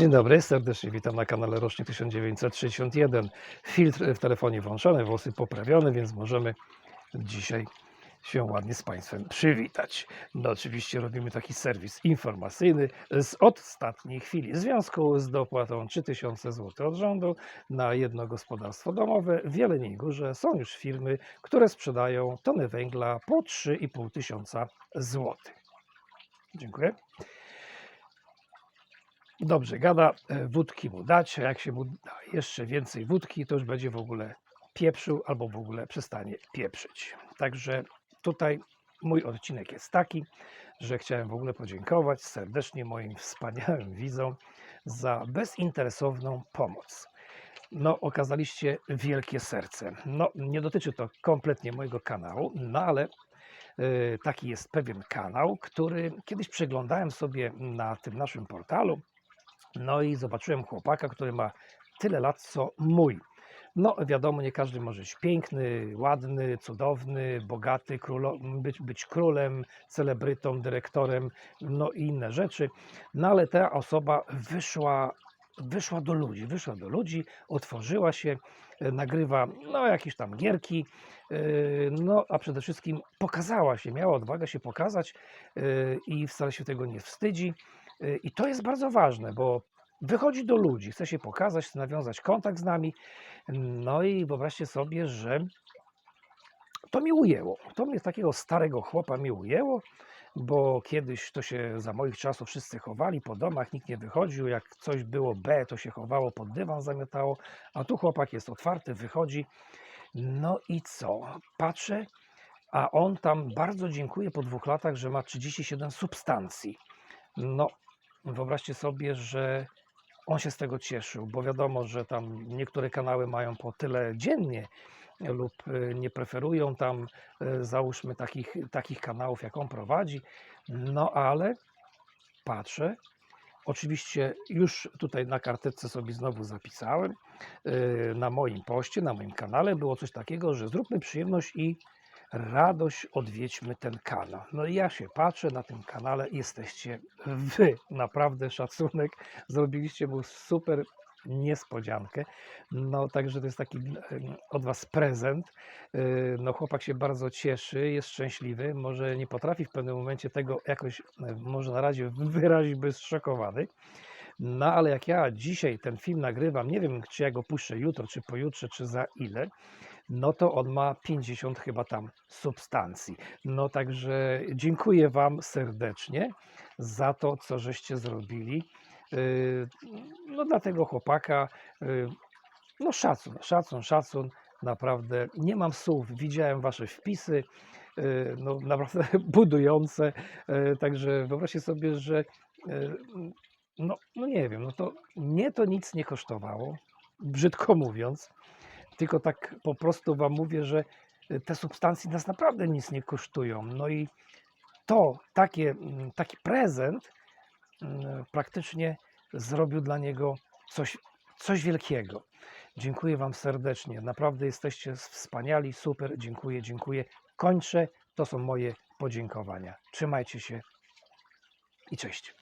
Dzień dobry, serdecznie witam na kanale Rocznik 1961. Filtr w telefonie włączony, włosy poprawione, więc możemy dzisiaj się ładnie z Państwem przywitać. No oczywiście robimy taki serwis informacyjny z ostatniej chwili w związku z dopłatą 3000 zł od rządu na jedno gospodarstwo domowe. W Jeleniej Górze są już firmy, które sprzedają tony węgla po 3,5 tysiąca złotych. Dziękuję. Dobrze, gada, e, wódki mu dać, jak się mu da jeszcze więcej wódki, to już będzie w ogóle pieprzył albo w ogóle przestanie pieprzyć. Także tutaj mój odcinek jest taki, że chciałem w ogóle podziękować serdecznie moim wspaniałym widzom za bezinteresowną pomoc. No, okazaliście wielkie serce. No, nie dotyczy to kompletnie mojego kanału, no ale y, taki jest pewien kanał, który kiedyś przeglądałem sobie na tym naszym portalu. No i zobaczyłem chłopaka, który ma tyle lat co mój. No wiadomo, nie każdy może być piękny, ładny, cudowny, bogaty, królo, być, być królem, celebrytą, dyrektorem, no i inne rzeczy. No ale ta osoba wyszła, wyszła do ludzi, wyszła do ludzi, otworzyła się, nagrywa no jakieś tam gierki, e, no a przede wszystkim pokazała się, miała odwagę się pokazać e, i wcale się tego nie wstydzi. Y, I to jest bardzo ważne, bo wychodzi do ludzi, chce się pokazać, chce nawiązać kontakt z nami. No i wyobraźcie sobie, że to mi ujęło. To mnie takiego starego chłopa mi ujęło, bo kiedyś to się za moich czasów wszyscy chowali po domach, nikt nie wychodził. Jak coś było B, to się chowało pod dywan, zamiatało, a tu chłopak jest otwarty, wychodzi. No i co? Patrzę, a on tam bardzo dziękuję po dwóch latach, że ma 37 substancji. No, wyobraźcie sobie, że on się z tego cieszył, bo wiadomo, że tam niektóre kanały mają po tyle dziennie lub y, nie preferują tam y, załóżmy takich, takich kanałów, jak on prowadzi. No ale patrzę, oczywiście już tutaj na karteczce sobie znowu zapisałem, y, na moim poście, na moim kanale było coś takiego, że zróbmy przyjemność i radość odwiedźmy ten kanał. No i ja się patrzę na tym kanale, jesteście wy, naprawdę szacunek, zrobiliście mu super niespodziankę. No także to jest taki em, od was prezent. Yy, No chłopak się bardzo cieszy, jest szczęśliwy, może nie potrafi w pewnym momencie tego jakoś, e, może na razie wyrazić, bo jest szokowany. No ale jak ja dzisiaj ten film nagrywam, nie wiem czy ja go puszczę jutro, czy pojutrze, czy za ile, no to on ma 50 chyba tam substancji. No także dziękuję Wam serdecznie za to, co żeście zrobili. Yy, No dla tego chłopaka, yy, no szacun, szacun, szacun, naprawdę nie mam słów, widziałem Wasze wpisy, yy, no naprawdę budujące, także wyobraźcie sobie, że no, no nie wiem, no to mnie to nic nie kosztowało, brzydko mówiąc, tylko tak po prostu Wam mówię, że y, te substancje nas naprawdę nic nie kosztują. No i to, takie, mm, taki prezent mm, praktycznie zrobił dla niego coś, coś wielkiego. Dziękuję Wam serdecznie. Naprawdę jesteście wspaniali, super. Dziękuję, dziękuję. Kończę. To są moje podziękowania. Trzymajcie się i cześć.